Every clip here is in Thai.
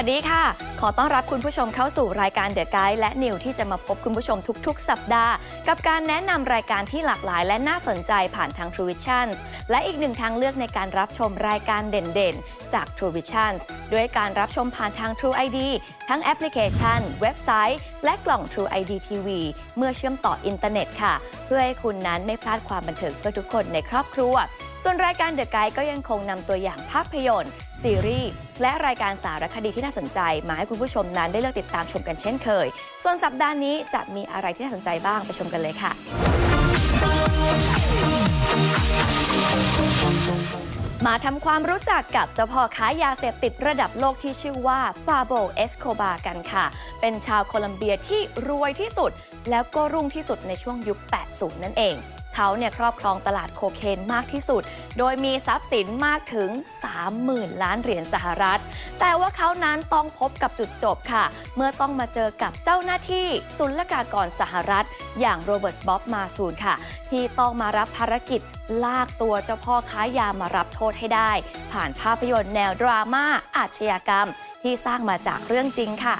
สวัสดีค่ะ ขอต้อนรับคุณผู้ชมเข้าสู่รายการเดอะไกด์และนิวที่จะมาพบคุณผู้ชมทุกๆ สัปดาห์ กับการแนะนำรายการที่หลากหลายและน่าสนใจผ่านทาง True Vision และอีกหนึ่งทางเลือกในการรับชมรายการเด่นๆ จาก True Vision ด้วยการรับชมผ่านทาง True ID ทั้งแอปพลิเคชัน เว็บไซต์ และกล่อง True ID TV เมื่อเชื่อมต่ออินเทอร์เน็ตค่ะ เพื่อให้คุณนั้นไม่พลาดความบันเทิงเพื่อทุกคนในครอบครัวส่วนรายการเดอะไกด์ก็ยังคงนำตัวอย่างภาพยนตร์ ซีรีส์และรายการสารคดีที่น่าสนใจ มาให้คุณผู้ชมนั้นได้เลือกติดตามชมกันเช่นเคย ส่วนสัปดาห์นี้จะมีอะไรที่น่าสนใจบ้างไปชมกันเลยค่ะ มาทำความรู้จักกับเจ้าพ่อค้ายาเสพติดระดับโลกที่ชื่อว่าปาโบเอสโคบากันค่ะ เป็นชาวโคลัมเบียที่รวยที่สุด แล้วก็รุ่งที่สุดในช่วงยุค 80 นั่นเอง เขาเนี่ยครอบครองตลาดโคเคนมากที่สุด โดยมีทรัพย์สินมากถึง 30,000 ล้านเหรียญสหรัฐ แต่ว่าเขานั้นต้องพบกับจุดจบค่ะ เมื่อต้องมาเจอกับเจ้าหน้าที่ศุลกากรสหรัฐ อย่างโรเบิร์ตบ๊อบมาซูนค่ะ ที่ต้องมารับภารกิจลากตัวเจ้าพ่อค้ายามารับโทษให้ได้ ผ่านภาพยนตร์แนวดราม่าอาชญากรรม ที่สร้างมาจากเรื่องจริงค่ะ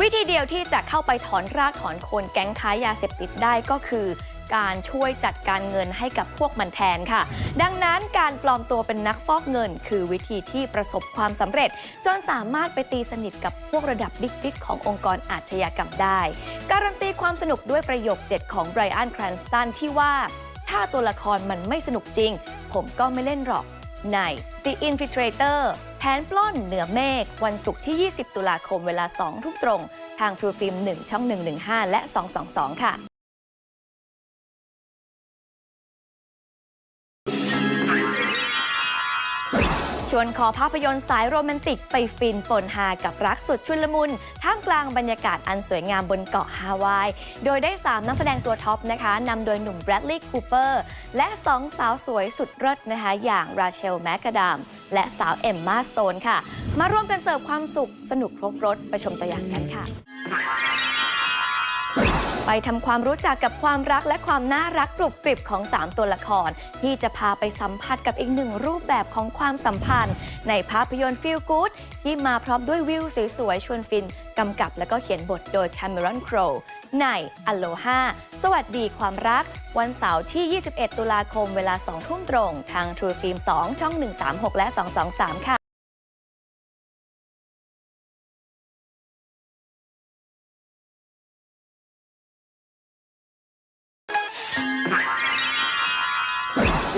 วิธีเดียวที่จะเข้าไปถอนรากถอนโคนแก๊งค้ายาเสพติดได้ก็คือการช่วยจัดการเงินให้กับพวกมันแทนค่ะ ดังนั้นการปลอมตัวเป็นนักฟอกเงิน คือวิธีที่ประสบความสำเร็จ จนสามารถไปตีสนิทกับพวกระดับบิ๊กๆขององค์กรอาชญากรรมได้ การันตีความสนุกด้วยประโยคเด็ดของไบรอันแครนสตันที่ว่า ถ้าตัวละครมันไม่สนุกจริง ผมก็ไม่เล่นหรอก ใน The Infiltrator แผนปล้นเหนือเมฆวันศุกร์ที่ 20 ตุลาคมเวลา 2 ทุ่มตรง ทาง True Film 1ช่อง 115 และ 222 ค่ะ ชวนขอภาพยนตร์สายโรแมนติกไปฟินปนฮากับรักสุดชุลมุน ท่ามกลางบรรยากาศอันสวยงามบนเกาะฮาวาย โดยได้ 3 นักแสดงตัวท็อปนะคะนำโดยหนุ่มแบรดลีย์คูเปอร์ และ 2 สาวสวยสุดเลิศนะคะ อย่างราเชลแมกกาดามและสาวเอมมาสโตนค่ะ มาร่วมกันเสิร์ฟความสุขสนุกครบรถไปชมตัวอย่างกันค่ะ ไปทำความรู้จักกับความรักและความน่ารักกรุบกริบของ 3 ตัวละคร ที่จะพาไปสัมผัสกับอีกหนึ่งรูปแบบของความสัมพันธ์ ในภาพยนตร์ฟิลกู o ดที่มาพร้อมด้วยวิวสวยๆชวนฟินกำกับและก็เขียนบทโดยแคมเมรอนโครในอโลฮาสวัสดีความรัก วันเสาร์ที่ 21 ตุลาคมเวลา 2 ทุ่มตรง ทาง True Film 2 ช่อง 136 และ 223 ค่ะ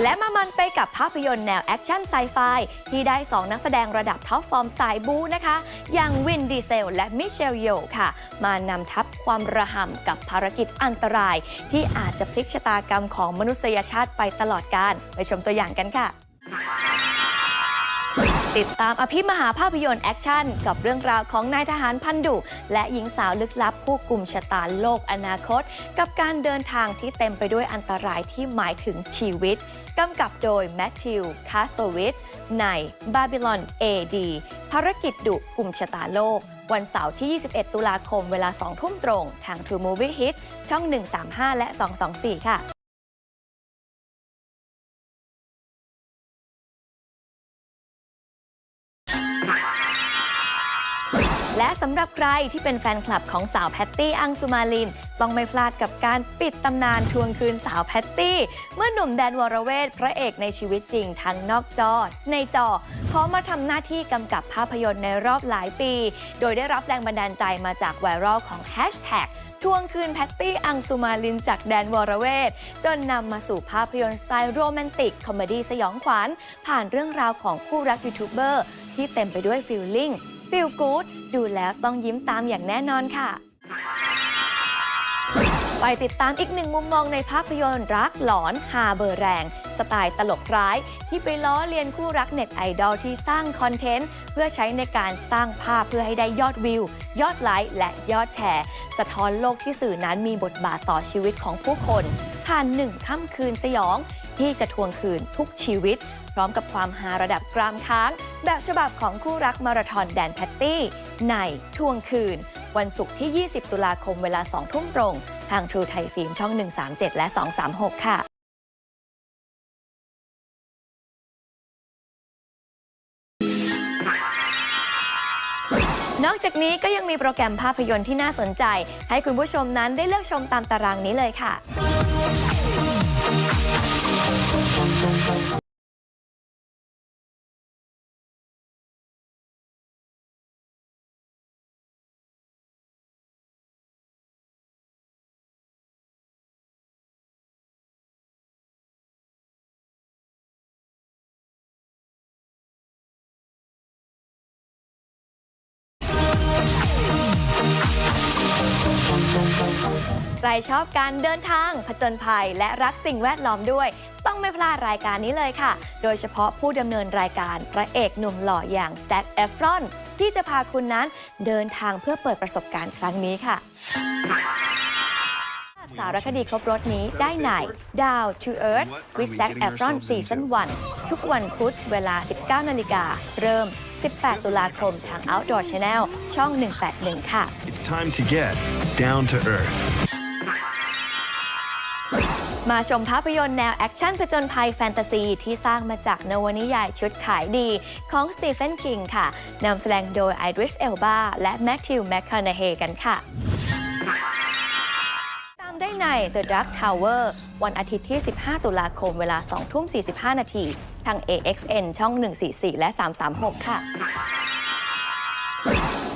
และมามันไปกับภาพยนตร์แนวแอคชั่นไซไฟที่ได้ 2 นักแสดงระดับท็อปฟอร์มสายบูนะคะ อย่างวินดีเซล และมิเชลโยค่ะ มานำทัพความระห่ำกับภารกิจอันตราย ที่อาจจะพลิกชะตากรรมของมนุษยชาติไปตลอดกาลไปชมตัวอย่างกันค่ะติดตามอภิมหาภาพยนตร์แอคชั่น กับเรื่องราวของนายทหารพันดุและหญิงสาวลึกลับผู้กลุ่มชะตาโลกอนาคต กับการเดินทางที่เต็มไปด้วยอันตรายที่หมายถึงชีวิต กำกับโดยแมทธิว คาสโซวิช ในบาบิลอน AD ภารกิจดุกลุ่มชะตาโลก วันเสาร์ที่ 21 ตุลาคมเวลา 2 ทุ่มตรง ทาง True Movie Hits ช่อง 135 และ 224 ค่ะ สำหรับใครที่เป็นแฟนคลับของสาวแพตตี้อังสุมาลิน ต้องไม่พลาดกับการปิดตำนานทวงคืนสาวแพตตี้ เมื่อหนุ่มแดนวรเวทพระเอกในชีวิตจริงทั้งนอกจอ ในจอขอมาทำหน้าที่กำกับภาพยนตร์ในรอบหลายปี โดยได้รับแรงบันดาลใจมาจากไวรัลของแฮชแท็กทวงคืนแพตตี้อังสุมาลินจากแดนวรเวทจนนำมาสู่ภาพยนตร์สไตล์โรแมนติก คอมเมดี้สยองขวัญผ่านเรื่องราวของคู่รักยูทูบเบอร์ที่เต็มไปด้วยฟิลลิ่ง ฟิลกู๊ดดูแล้วต้องยิ้มตามอย่างแน่นอนค่ะ ไปติดตามอีกหนึ่งมุมมองในภาพยนตร์รักหลอนฮาเบอร์แรง สไตล์ตลกร้าย ที่ไปล้อเลียนคู่รักเน็ตไอดอลที่สร้างคอนเทนต์ เพื่อใช้ในการสร้างภาพเพื่อให้ได้ยอดวิว ยอดไลค์และยอดแชร์ สะท้อนโลกที่สื่อนั้นมีบทบาทต่อชีวิตของผู้คนผ่านหนึ่งค่ำคืนสยองที่จะทวงคืนทุกชีวิต พร้อมกับความฮาระดับกรามค้าง แบบฉบับของคู่รักมาราธอนแดนแพตตี้ ในทวงคืน วันศุกร์ที่ 20 ตุลาคมเวลา 2 ทุ่มตรง ทาง True Thai Film ช่อง 137 และ 236 ค่ะ「นอกจากนี้ก็ยังมีโปรแกรมภาพยนตร์ที่น่าสนใจ ให้คุณผู้ชมนั้นได้เลือกชมตามตารางนี้เลยค่ะ ใครชอบการเดินทาง ผจญภัย และรักสิ่งแวดล้อมด้วย ต้องไม่พลาดรายการนี้เลยค่ะ โดยเฉพาะผู้ดำเนินรายการพระเอกหนุ่มหล่ออย่างแซคเอฟรอน ที่จะพาคุณนั้นเดินทางเพื่อเปิดประสบการณ์ครั้งนี้ค่ะ สารคดีครบรถนี้ได้ใน Down to Earth with Zac Efron Season 1 ทุกวันพุธเวลา 19 นาฬิกา เริ่ม 18 ตุลาคมทาง Outdoor Channel ช่อง 181 ค่ะ It's time to get down to earth. มาชมภาพยนตร์แนวแอคชั่นผจญภัยแฟนตาซี ที่สร้างมาจากนวนิยายชุดขายดีของสตีเฟนคิงค่ะนำแสดงโดยไอริสเอลบาและแมทธิวแมคคานาเฮกันค่ะ ตามได้ใน The Dark Tower วันอาทิตย์ที่ 15 ตุลาคมเวลา 2 ทุ่ม 45 นาทีทาง AXN ช่อง 144 และ 336 ค่ะ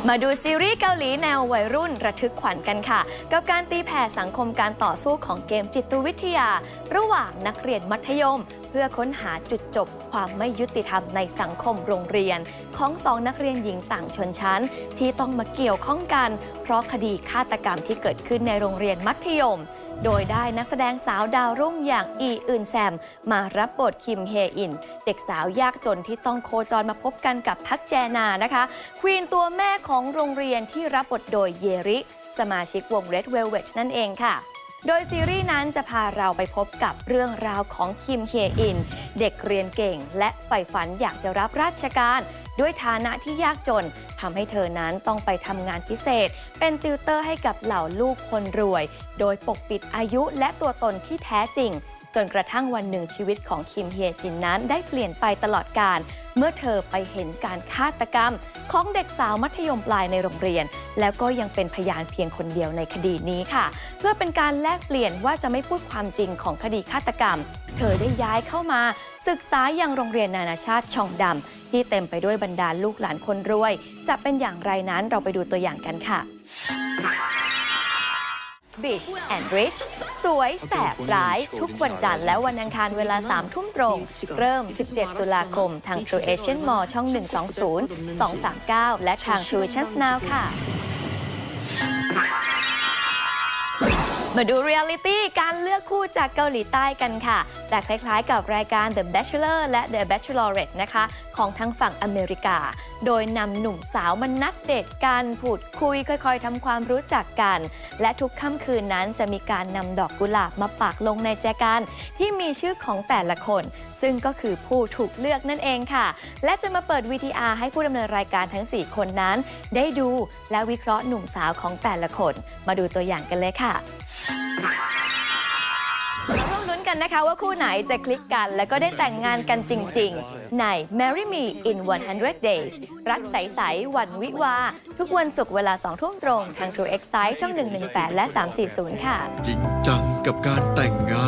มาดูซีรีส์เกาหลีแนววัยรุ่นระทึกขวัญกันค่ะ กับการตีแผ่สังคมการต่อสู้ของเกมจิตวิทยา ระหว่างนักเรียนมัธยม เพื่อค้นหาจุดจบความไม่ยุติธรรมในสังคมโรงเรียน ของสองนักเรียนหญิงต่างชนชั้น ที่ต้องมาเกี่ยวข้องกัน เพราะคดีฆาตกรรมที่เกิดขึ้นในโรงเรียนมัธยม โดยได้นักแสดงสาวดาวรุ่งอย่างอีอึนแซม มารับบทคิมเฮอิน เด็กสาวยากจนที่ต้องโคจรมาพบกันกับพักแจนานะคะ ควีนตัวแม่ของโรงเรียนที่รับบทโดยเยริ สมาชิกวง Red Velvet นั่นเองค่ะโดยซีรีส์นั้นจะพาเราไปพบกับเรื่องราวของคิมเฮอิน เด็กเรียนเก่ง และใฝ่ฝันอยากจะรับราชการ ด้วยฐานะที่ยากจนทำให้เธอนั้นต้องไปทำงานพิเศษ เป็นติวเตอร์ให้กับเหล่าลูกคนรวย โดยปกปิดอายุและตัวตนที่แท้จริง จนกระทั่งวันหนึ่งชีวิตของคิมเฮียจินนั้นได้เปลี่ยนไปตลอดกาลเมื่อเธอไปเห็นการฆาตกรรม ของเด็กสาวมัธยมปลายในโรงเรียน แล้วก็ยังเป็นพยานเพียงคนเดียวในคดีนี้ค่ะ เพื่อเป็นการแลกเปลี่ยนว่าจะไม่พูดความจริงของคดีฆาตกรรม เธอได้ย้ายเข้ามา ศึกษายังโรงเรียนนานาชาติชองดำ ที่เต็มไปด้วยบรรดาลูกหลานคนรวย จะเป็นอย่างไรนั้นเราไปดูตัวอย่างกันค่ะ Beach and Rich สวยแสบร้าย ทุกวันจันทร์และวันอังคารเวลา 3 ทุ่มตรง เริ่ม 17 ตุลาคม ทาง True Asian Mall ช่อง 120 239 และทาง True Vision Now ค่ะ มาดูเรียลิตี้การเลือกคู่จากเกาหลีใต้กันค่ะ แต่คล้ายๆกับรายการ The Bachelor และ The Bachelorette นะคะ ของทั้งฝั่งอเมริกา โดยนำหนุ่มสาวมานัดเดทกันพูดคุยค่อยๆทำความรู้จักกัน และทุกค่ำคืนนั้นจะมีการนำดอกกุหลาบมาปักลงในแจกันที่มีชื่อของแต่ละคน ซึ่งก็คือผู้ถูกเลือกนั่นเองค่ะ และจะมาเปิด VTR ให้ผู้ดำเนินรายการทั้ง 4 คนนั้น ได้ดูและวิเคราะห์หนุ่มสาวของแต่ละคน มาดูตัวอย่างกันเลยค่ะ กันนะคะว่าคู่ไหนจะคลิกกัน แล้วก็ได้แต่งงานกันจริง ๆ ใน Marry Me in 100 Days รักใสๆวันวิวา ทุกวันศุกร์เวลา2ทุ่มตรง ทาง True Excite ช่อง 118 และ 340 ค่ะ จริงจังกับการแต่งงาน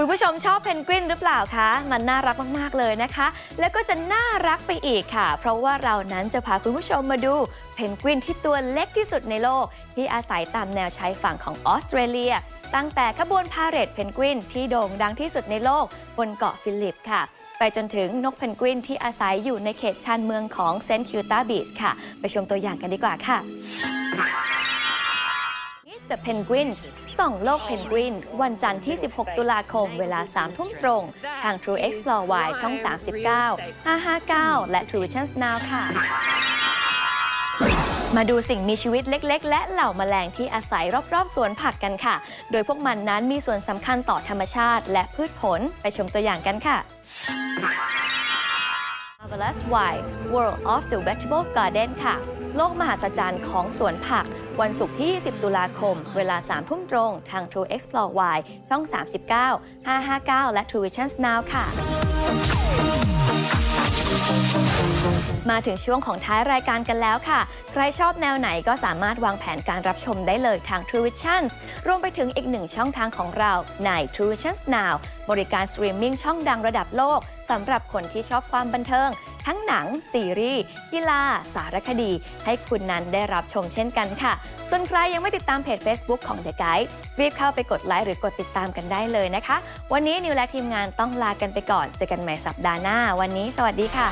คุณผู้ชมชอบเพนกวินหรือเปล่าคะ มันน่ารักมากๆเลยนะคะ แล้วก็จะน่ารักไปอีกค่ะ เพราะว่าเรานั้นจะพาคุณผู้ชมมาดูเพนกวินที่ตัวเล็กที่สุดในโลก ที่อาศัยตามแนวชายฝั่งของออสเตรเลีย ตั้งแต่ขบวนพาเหรดเพนกวินที่โด่งดังที่สุดในโลก บนเกาะฟิลิปค่ะไปจนถึงนกเพนกวินที่อาศัยอยู่ในเขตชานเมืองของเซนต์คิวตาบีชค่ะ ไปชมตัวอย่างกันดีกว่าค่ะ The Penguins ส่องโลกเพนกวิน วันจันทร์ที่ 16 ตุลาคม เวลา 3 ทุ่มตรง ทาง True Explore Y ช่อง 39 559 และ True Vision Now ค่ะ มาดูสิ่งมีชีวิตเล็ก ๆ และเหล่าแมลงที่อาศัยรอบ ๆ สวนผักกันค่ะ โดยพวกมันนั้นมีส่วนสำคัญต่อธรรมชาติ และพืชผล ไปชมตัวอย่างกันค่ะ Marvelous Wild World of the Vegetable Garden ค่ะ โลกมหัศจรรย์ของสวนผัก วันศุกร์ที่ 20 ตุลาคม เวลา 3 ทุ่มตรง ทาง True Explore Y ช่อง 39 559 และ True Vision Now ค่ะ มาถึงช่วงของท้ายรายการกันแล้วค่ะ ใครชอบแนวไหนก็สามารถวางแผนการรับชมได้เลยทาง True Visions รวมไปถึงอีกหนึ่งช่องทางของเราใน True Visions Now บริการสตรีมมิ่งช่องดังระดับโลกสำหรับคนที่ชอบความบันเทิง ทั้งหนัง ซีรีส์กีฬา สารคดี ให้คุณนั้นได้รับชมเช่นกันค่ะ ส่วนใครยังไม่ติดตามเพจ Facebook ของ The Guide รีบเข้าไปกดไลค์หรือกดติดตามกันได้เลยนะคะ วันนี้นิวและทีมงานต้องลากันไปก่อน เจอกันใหม่สัปดาห์หน้า วันนี้ สวัสดีค่ะ